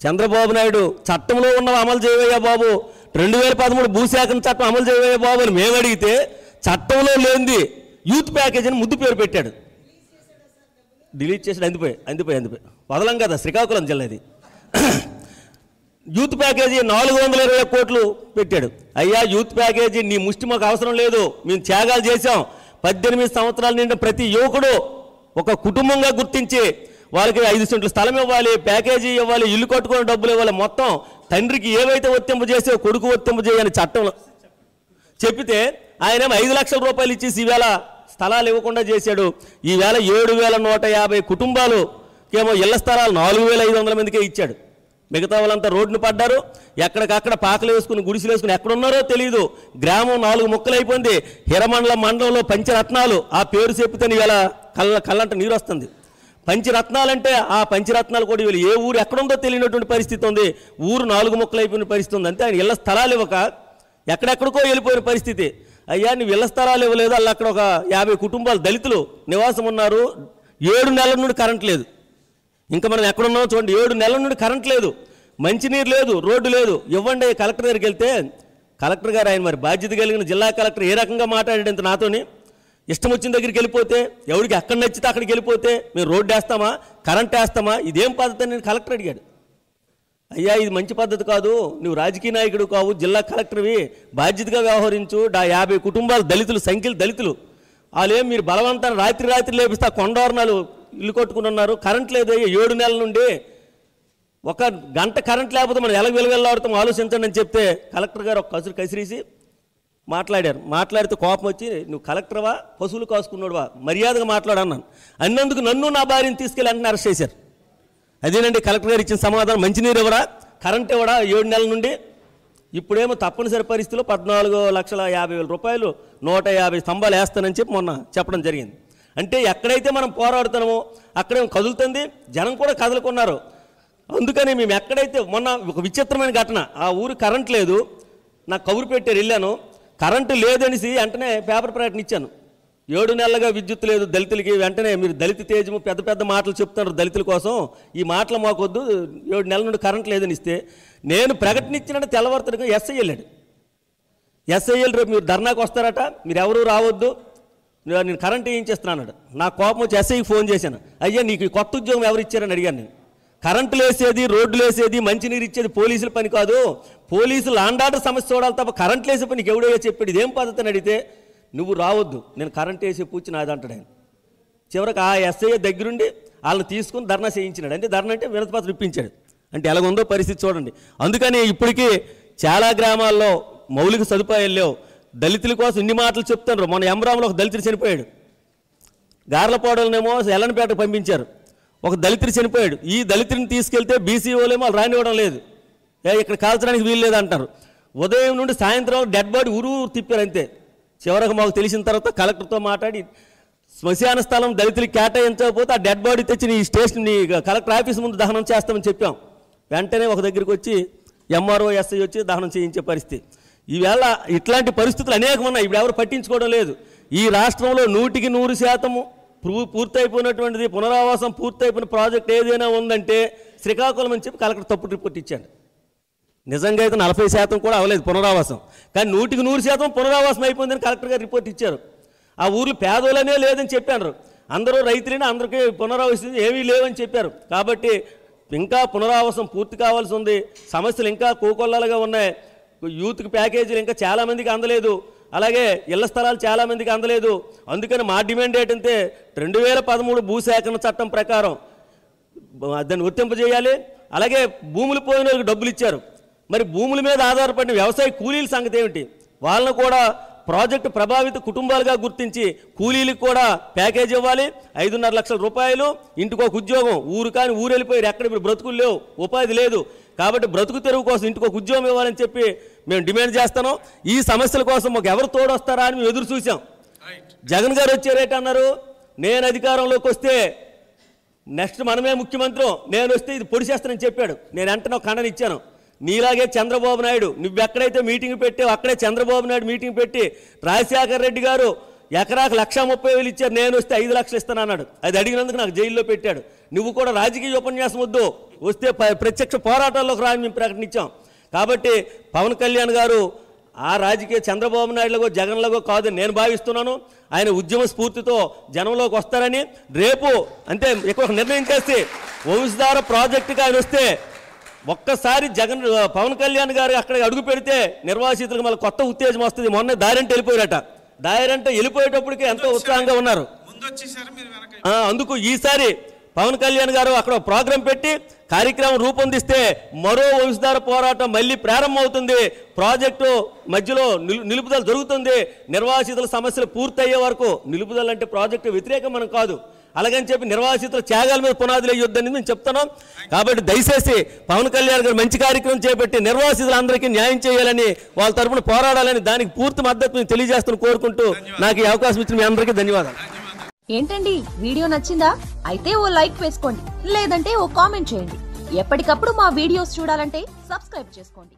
చంద్రబాబు నాయుడు చట్టంలో ఉన్నవి అమలు చేయవయ్యా బాబు. రెండు వేల పదమూడు భూసేకరణ చట్టం అమలు చేయవయ్యా బాబు అని మేము అడిగితే చట్టంలో లేనిది యూత్ ప్యాకేజ్ అని ముద్దు పేరు పెట్టాడు. డిలీట్ చేసాడు అందిపోయి అందిపోయి అందిపోయి. వదలం కదా శ్రీకాకుళం జిల్లాది యూత్ ప్యాకేజీ నాలుగు వందల ఇరవై కోట్లు పెట్టాడు. అయ్యా యూత్ ప్యాకేజీ నీ ముష్టి మాకు అవసరం లేదు. మేము త్యాగాలు చేసాం పద్దెనిమిది సంవత్సరాల నిండా ప్రతి యువకుడు ఒక కుటుంబంగా గుర్తించి వాళ్ళకి ఐదు సెంట్లు స్థలం ఇవ్వాలి ప్యాకేజీ ఇవ్వాలి ఇల్లు కట్టుకునే డబ్బులు ఇవ్వాలి. మొత్తం తండ్రికి ఏవైతే వర్తింపు చేసే కొడుకు వర్తింపు చేయని చట్టంలో చెప్పితే ఆయన ఐదు లక్షల రూపాయలు ఇచ్చేసి ఈవేళ స్థలాలు ఇవ్వకుండా చేశాడు. ఈవేళ ఏడు వేల నూట యాభై కుటుంబాలు ఏమో ఇళ్ళ స్థలాలు నాలుగు వేల ఐదు వందల మందికే ఇచ్చాడు. మిగతా వాళ్ళంతా రోడ్డును పడ్డారు. ఎక్కడికక్కడ పాకలు వేసుకుని గుడిసెలు వేసుకుని ఎక్కడున్నారో తెలియదు గ్రామం నాలుగు ముక్కలు అయిపోయింది హిరమండల మండలంలో పంచరత్నాలు. ఆ పేరు చెప్తే ఇవాళ కళ్ళ కళ్ళంట నీరు వస్తుంది పంచరత్నాలంటే ఆ పంచరత్నాలు కూడా వీళ్ళు ఏ ఊరు ఎక్కడుందో తెలియనటువంటి పరిస్థితి ఉంది. ఊరు నాలుగు ముక్కలు అయిపోయిన పరిస్థితి ఉంది. అంటే ఆయన ఇళ్ళ స్థలాలు ఇవ్వక ఎక్కడెక్కడికో వెళ్ళిపోయిన పరిస్థితి. అయ్యా నువ్వు ఇళ్ళ స్థలాలు ఇవ్వలేదు. అలా అక్కడ ఒక యాభై కుటుంబాలు దళితులు నివాసం ఉన్నారు. ఏడు నెలల నుండి కరెంట్ లేదు. ఇంకా మనం ఎక్కడున్నామో చూడండి. ఏడు నెలల నుండి కరెంట్ లేదు. మంచినీరు లేదు రోడ్డు లేదు. ఇవ్వండి కలెక్టర్ దగ్గరికి వెళ్తే కలెక్టర్ గారు ఆయన మరి బాధ్యత కలిగిన జిల్లా కలెక్టర్ ఏ రకంగా మాట్లాడాడు ఇంత నాతోని ఇష్టం వచ్చిన దగ్గరికి వెళ్ళిపోతే ఎవరికి ఎక్కడ నచ్చితే అక్కడికి వెళ్ళిపోతే మేము రోడ్డు వేస్తామా కరెంట్ వేస్తామా ఇదేం పద్ధతి అని కలెక్టర్ అడిగాడు. అయ్యా ఇది మంచి పద్ధతి కాదు. నువ్వు రాజకీయ నాయకుడు కావు జిల్లా కలెక్టర్వి. బాధ్యతగా వ్యవహరించు. డా యాభై కుటుంబాలు దళితులు సంఖ్యలు దళితులు. వాళ్ళేం మీరు బలవంతాన్ని రాత్రి రాత్రి లేపిస్తా కొండవర్ణాలు ఇల్లు కొట్టుకుని ఉన్నారు. కరెంట్ లేదు. ఏడు నెలల నుండి ఒక గంట కరెంట్ లేకపోతే మనం ఎలా వెలువెళ్ళాడుతాం ఆలోచించండి అని చెప్తే కలెక్టర్ గారు ఒక కసురు కసిరీసి మాట్లాడారు. మాట్లాడితే కోపం వచ్చి నువ్వు కలెక్టర్వా పశువులు కాసుకున్నాడువా మర్యాదగా మాట్లాడన్నాను అన్నందుకు నన్ను నా భార్యను తీసుకెళ్ళి వెంటనే అరెస్ట్ చేశారు. అదేనండి కలెక్టర్ గారు ఇచ్చిన సమాధానం. మంచినీరు ఇవ్వరా కరెంట్ ఇవ్వడా? ఏడు నెలల నుండి? ఇప్పుడేమో తప్పనిసరి పరిస్థితిలో పద్నాలుగు లక్షల యాభై వేల రూపాయలు నూట యాభై స్తంభాలు వేస్తానని చెప్పి మొన్న చెప్పడం జరిగింది. అంటే ఎక్కడైతే మనం పోరాడుతున్నామో అక్కడేమో కదులుతుంది? జనం కూడా కదులుకున్నారు. అందుకని మేము ఎక్కడైతే మొన్న ఒక విచిత్రమైన ఘటన ఆ ఊరు కరెంట్ లేదు నాకు కబురు పెట్టారు వెళ్ళాను. కరెంటు లేదనేసి వెంటనే పేపర్ ప్రకటన ఇచ్చాను. ఏడు నెలలుగా విద్యుత్ లేదు దళితులకి వెంటనే మీరు దళిత తేజము పెద్ద పెద్ద మాటలు చెప్తున్నారు దళితుల కోసం. ఈ మాటలు మాకొద్దు ఏడు నెలల నుండి కరెంట్ లేదని ఇస్తే. నేను ప్రకటన ఇచ్చినట్టు తెల్లవారుతున్నా ఎస్ఐ వెళ్ళాడు. ఎస్ఐఎల్ రేపు మీరు ధర్నాకు వస్తారట మీరు ఎవరు రావద్దు. నేను కరెంట్ వేయించేస్తున్నాను నా కోపం వచ్చి ఎస్ఐకి ఫోన్ చేశాను. అయ్యా నీకు కొత్త ఉద్యోగం ఎవరు ఇచ్చారని అడిగాను నేను. కరెంటులు వేసేది రోడ్లు వేసేది మంచినీరు ఇచ్చేది పోలీసుల పని కాదు. పోలీసులు లాండాట సమస్య చూడాలి తప్ప కరెంట్లు వేసే పనికి ఎవడో చెప్పాడు. ఇదేం పద్ధతి అని అడిగితే నువ్వు రావద్దు. నేను కరెంట్ వేసే పూచి నాదంటాడు ఆయన. చివరికి ఆ ఎస్ఐ దగ్గరుండి వాళ్ళని తీసుకుని ధర్నా చేయించినాడు. అంటే ధర్నా అంటే వినతిపత్రం ఇప్పించాడు. అంటే ఎలాగుందో పరిస్థితి చూడండి. అందుకని ఇప్పటికీ చాలా గ్రామాల్లో మౌలిక సదుపాయాలు లేవు. దళితుల కోసం ఇన్ని మాటలు చెప్తున్నారు మొన్న ఎమరాంలో ఒక దళితుడు చనిపోయాడు. గార్లపాడలనేమో ఎల్లనపేటకు పంపించారు. ఒక దళితుడు చనిపోయాడు. ఈ దళితుడిని తీసుకెళ్తే బీసీ వాళ్ళేమో వాళ్ళు రానివ్వడం లేదు. ఇక్కడ కాల్చడానికి వీలు లేదంటారు. ఉదయం నుండి సాయంత్రం డెడ్ బాడీ ఊరు ఊరు తిప్పారు అంతే. చివరకు మాకు తెలిసిన తర్వాత కలెక్టర్తో మాట్లాడి శ్మశాన స్థలం దళితులు కేటాయించకపోతే ఆ డెడ్ బాడీ తెచ్చి నీ స్టేషన్ నీ కలెక్టర్ ఆఫీస్ ముందు దహనం చేస్తామని చెప్పాం. వెంటనే ఒక దగ్గరికి వచ్చి ఎంఆర్ఓ ఎస్ఐ వచ్చి దహనం చేయించే పరిస్థితి. ఈవేళ ఇట్లాంటి పరిస్థితులు అనేకం ఉన్నాయి ఇప్పుడు ఎవరు పట్టించుకోవడం లేదు. ఈ రాష్ట్రంలో నూటికి నూరు శాతము పూర్తయిపోయినటువంటిది పునరావాసం పూర్తయిపోయిన ప్రాజెక్ట్ ఏదైనా ఉందంటే శ్రీకాకుళం అని చెప్పి కలెక్టర్ తప్పుడు రిపోర్ట్ ఇచ్చాడు. నిజంగా అయితే నలభై శాతం కూడా అవ్వలేదు పునరావాసం. కానీ నూటికి నూరు శాతం పునరావాసం అయిపోయిందని కలెక్టర్ గారు రిపోర్ట్ ఇచ్చారు. ఆ ఊర్లో పేదోళ్ళనే లేదని చెప్పారు. అందరూ రైతులైనా అందరికీ పునరావాసం ఏమీ లేవని చెప్పారు. కాబట్టి ఇంకా పునరావాసం పూర్తి కావాల్సి ఉంది. సమస్యలు ఇంకా కోకొల్లలుగా ఉన్నాయి. యూత్కి ప్యాకేజీలు ఇంకా చాలామందికి అందలేదు. అలాగే ఇళ్ళ స్థలాలు చాలామందికి అందలేదు. అందుకని మా డిమాండ్ ఏంటంటే రెండు వేల పదమూడు భూసేకరణ చట్టం ప్రకారం దాన్ని వర్తింపజేయాలి. అలాగే భూములు పోయిన వాళ్ళకి డబ్బులు ఇచ్చారు. మరి భూముల మీద ఆధారపడిన వ్యవసాయ కూలీల సంగతి ఏమిటి? వాళ్ళను కూడా ప్రాజెక్టు ప్రభావిత కుటుంబాలుగా గుర్తించి కూలీలకు కూడా ప్యాకేజ్ ఇవ్వాలి. ఐదున్నర లక్షల రూపాయలు ఇంటికి ఒక ఉద్యోగం. ఊరు కానీ ఊరు వెళ్ళిపోయారు ఎక్కడ ఇప్పుడు బ్రతుకులు లేవు. ఉపాధి లేదు. కాబట్టి బ్రతుకు తెరువు కోసం ఇంటికి ఒక ఉద్యోగం ఇవ్వాలని చెప్పి మేము డిమాండ్ చేస్తున్నాం. ఈ సమస్యల కోసం మాకు ఎవరు తోడొస్తారా అని మేము ఎదురు చూసాం జగన్ గారు వచ్చారేట అన్నారు. నేను అధికారంలోకి వస్తే నెక్స్ట్ మనమే ముఖ్యమంత్రి. నేను వస్తే ఇది పొడిచేస్తానని చెప్పాడు. నేను వెంటనే ఖండన ఇచ్చాను. నీలాగే చంద్రబాబు నాయుడు నువ్వెక్కడైతే మీటింగ్ పెట్టావు అక్కడే చంద్రబాబు నాయుడు మీటింగ్ పెట్టి రాజశేఖర రెడ్డి గారు ఎకరాకు లక్ష ముప్పై వేలు ఇచ్చారు నేను వస్తే ఐదు లక్షలు ఇస్తాను అన్నాడు. అది అడిగినందుకు నాకు జైల్లో పెట్టాడు. నువ్వు కూడా రాజకీయ ఉపన్యాసం వద్దు వస్తే ప్రత్యక్ష పోరాటాల్లోకి రాని మేము ప్రకటించాం. కాబట్టి పవన్ కళ్యాణ్ గారు ఆ రాజకీయ చంద్రబాబు నాయుడులగో జగన్లగో కాదు నేను భావిస్తున్నాను ఆయన ఉద్యమ స్ఫూర్తితో జనంలోకి వస్తారని రేపు అంటే ఎక్కువ నిర్ణయం చేస్తే వంశధార ప్రాజెక్టుకి ఆయన వస్తే ఒక్కసారి జగన్ పవన్ కళ్యాణ్ గారు అక్కడ అడుగు పెడితే నిర్వాసితులకు మళ్ళీ కొత్త ఉత్తేజం వస్తుంది. మొన్న దారంటే వెళ్ళిపోయారట దారంటే వెళ్ళిపోయేటప్పటికి ఎంతో ఉత్సాహంగా ఉన్నారు. అందుకు ఈసారి పవన్ కళ్యాణ్ గారు అక్కడ ప్రోగ్రాం పెట్టి కార్యక్రమం రూపొందిస్తే మరో వంశధార పోరాటం మళ్ళీ ప్రారంభమవుతుంది. ప్రాజెక్టు మధ్యలో నిలు- నిలుపుదల జరుగుతుంది. నిర్వాసితుల సమస్యలు పూర్తయ్యే వరకు నిలుపుదల అంటే ప్రాజెక్టు వ్యతిరేకం మనం కాదు. అలాగని చెప్పి నిర్వాసితుల త్యాగాల మీద పునాదులు వేయొద్దని మేము చెప్తున్నాం. కాబట్టి దయచేసి పవన్ కళ్యాణ్ గారు మంచి కార్యక్రమం చేపట్టి నిర్వాసితులందరికీ న్యాయం చేయాలని వాళ్ళ తరపున పోరాడాలని దానికి పూర్తి మద్దతు మేము తెలియజేస్తున్న కోరుకుంటూ నాకు ఈ అవకాశం ఇచ్చిన మీ అందరికీ ధన్యవాదాలు. ఏంటండి వీడియో నచ్చిందా? అయితే ఓ లైక్ వేసుకోండి లేదంటే ఓ కామెంట్ చేయండి. ఎప్పటికప్పుడు మా వీడియోస్ చూడాలంటే సబ్స్క్రైబ్ చేసుకోండి.